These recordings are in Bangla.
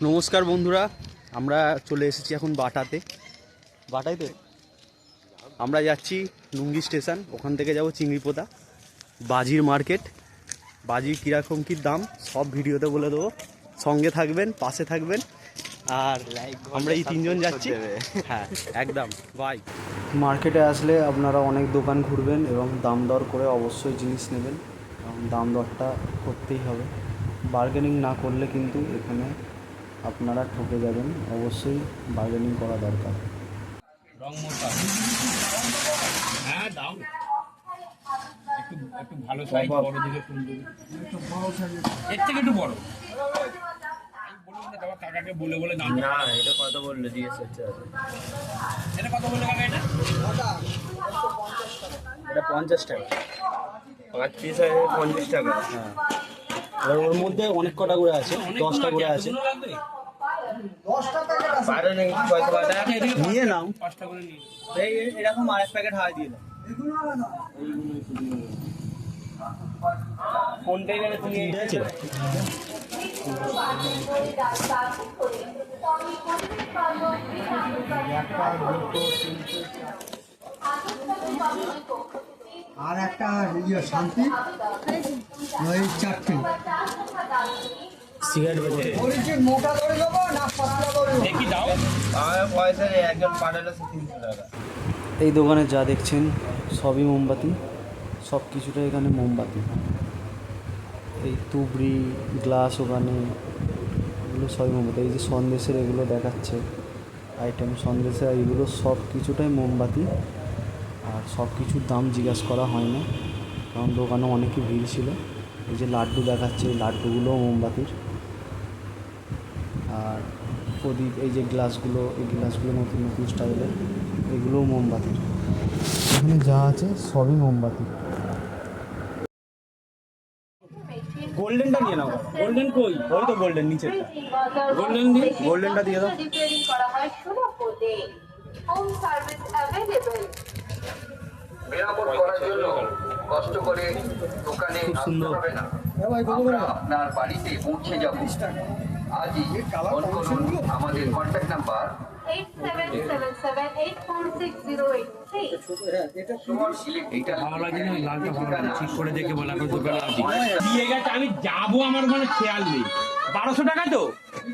নমস্কার বন্ধুরা আমরা চলে এসেছি এখন বাটাতে। বাটাইতে আমরা যাচ্ছি লুঙ্গি স্টেশন ওখান থেকে যাব চিংড়িপোতা বাজির মার্কেট। বাজির কীরকম কী দাম সব ভিডিওতে বলে দেবো। সঙ্গে থাকবেন পাশে থাকবেন। আর আমরা এই তিনজন যাচ্ছি। হ্যাঁ একদম। বাই মার্কেটে আসলে আপনারা অনেক দোকান ঘুরবেন এবং দাম দর করে অবশ্যই জিনিস নেবেন। কারণ দাম দরটা করতেই হবে। বার্গেনিং না করলে কিন্তু এখানে আপনারা ঠকে যাবেন অবশ্যই বার্গেনিং করা দরকার। রং মোটা। হ্যাঁ দাও। একটু একটু ভালো সাইজ বড় দিকে সুন্দর একটু বড় সাইজ এর থেকে একটু বড়। আমি বললাম না তোমার কাকাকে বলে বলে দাম না এটা কত বলল জিজ্ঞেস করতে হবে এটা কত বলল কাকা এটা? এটা পঞ্চাশ টাকা। পাঁচ পিস আছে পঞ্চাশ টাকা। হ্যাঁ। ওর মধ্যে অনেক কটা করে আছে দশটা করে আছে। নিয়ে নাও। পাঁচটা করে নিয়ে এই এরকম আরেক প্যাকেট হাওয়া দিয়ে দাও। ফোনটাই তুমি আর একটা ইয়ে শান্তি? ওই চারটে। সিগারেট মোটা করে দেবো না পাতলা করে দেবো? দেখি দাও আমার এই দোকানে যা দেখছেন, সবই মোমবাতি। সব কিছুটা এখানে মোমবাতি। এই তুবড়ি, গ্লাস ওখানে, এগুলো সবই মোমবাতি। এই যে সন্দেশের এগুলো দেখাচ্ছে আইটেম সন্দেশের এগুলো সব কিছুটাই মোমবাতি। আর সব কিছুর দাম জিজ্ঞাসা করা হয় না, কারণ দোকানে অনেকই ভিড় ছিল। এই যে লাড্ডু দেখাচ্ছে, এই লাড্ডুগুলোও মোমবাতির। আর প্রদীপ এই যে গ্লাসগুলো এই গ্লাসগুলো নতুন নতুন স্টাইলের এগুলোও মোমবাতির এখানে যা আছে সবই মোমবাতি। গোল্ডেনটা নিয়ে নাও। গোল্ডেন কই? ওই তো গোল্ডেন নিচেরটা। গোল্ডেন দি গোল্ডেনটা দিয়ে দাও। রিপেয়ারিং করা হয় সুলভতে হোম সার্ভিস অ্যাভেলেবল মেরামত করার জন্য কষ্ট করে দোকানে খুব আসতে সুন্দর। হবে না। আপনার বাড়িতে পৌঁছে যাব। আজই ফোন করুন আমাদের কন্ট্যাক্ট নাম্বার আমি যাব আমার মানে খেয়াল নেই। বারোশো টাকা তো?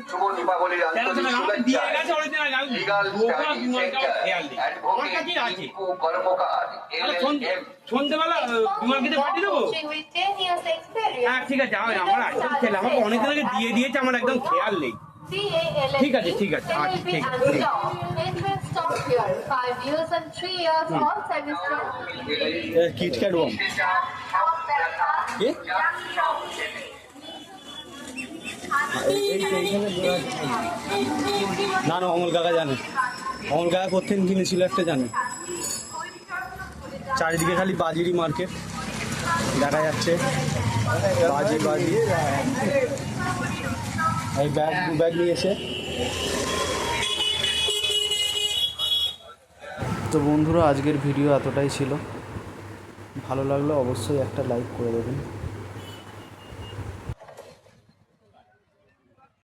শুভ দীপাবলির তেরোশো আন্তরিক আমার দিয়ে শুভেচ্ছা গেছে original, আমি লিগাল স্টাডি সেন্টার খেয়াল নেই। আমার কাছেই আছে? অ্যাডভোকেট টিপু কর্মকার এলএলএম সন্ধেবেলা বিমার পাঠিয়ে দেবো? with 10 years experience. হ্যাঁ ঠিক আছে আমার আমার আমাকে অনেকদিন আগে দিয়ে দিয়েছে আমার একদম খেয়াল নেই। ঠিক আছে, ঠিক আছে, আচ্ছা, ঠিক stock. না না, অমল কাকা জানে। অমল কাকা কোথেন কিনেছিল একটা জানে? চারিদিকে খালি বাজিরই মার্কেট। দেখা যাচ্ছে। বাজি বাজি। এই ব্যাগ, দু ব্যাগ নিয়ে এসে তো বন্ধুরা, আজকের ভিডিও এতটাই ছিল। ভালো লাগলে অবশ্যই একটা লাইক করে দেবেন।